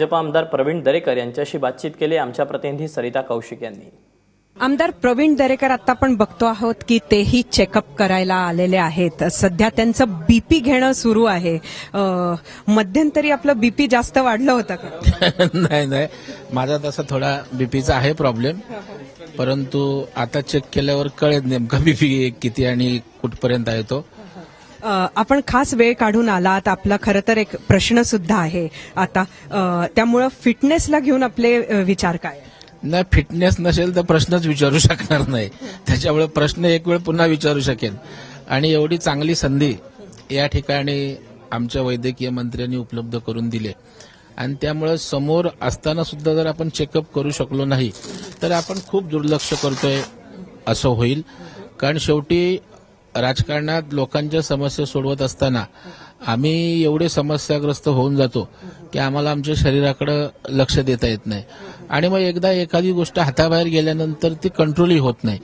भाजप आमदार प्रवीण दरेकर यांच्याशी बातचीत केली आमच्या प्रतिनिधी सरिता कौशिक यांनी. आमदार प्रवीण दरेकर आता आपण बघतो आहोत की तेही चेकअप करायला आलेले आहेत. सध्या त्यांचं बीपी घेणं सुरू आहे. मध्यंतरी आपलं बीपी जास्त वाढलं होतं का? नाही नाही. माझा तसा थोडा बीपीचा आहे प्रॉब्लेम परंतु आता चेक केल्यावर कळेल नेमका बीपी किती आणि कुठपर्यंत आहे तो. आपण खास वेळ काढून आलात. आपला खरं तर एक प्रश्न सुद्धा आहे. आता त्यामुळं फिटनेसला घेऊन आपले विचार काय नाही फिटनेस नसेल तर प्रश्नच विचारू शकणार नाही. त्याच्यामुळे प्रश्न एक वेळ पुन्हा विचारू शकेन. आणि एवढी चांगली संधी या ठिकाणी आमच्या वैद्यकीय मंत्र्यांनी उपलब्ध करून दिली. आणि त्यामुळे समोर असताना सुद्धा जर आपण चेकअप करू शकलो नाही तर आपण खूप दुर्लक्ष करतोय असं होईल. कारण शेवटी राजकारणात लोकांच्या समस्या सोडवत असताना आम्ही एवढे समस्याग्रस्त होऊन जातो की आम्हाला आमच्या शरीराकडे लक्ष देता येत नाही. आणि मग एकदा एखादी गोष्ट हाताबाहेर गेल्यानंतर ती कंट्रोलही होत नाही.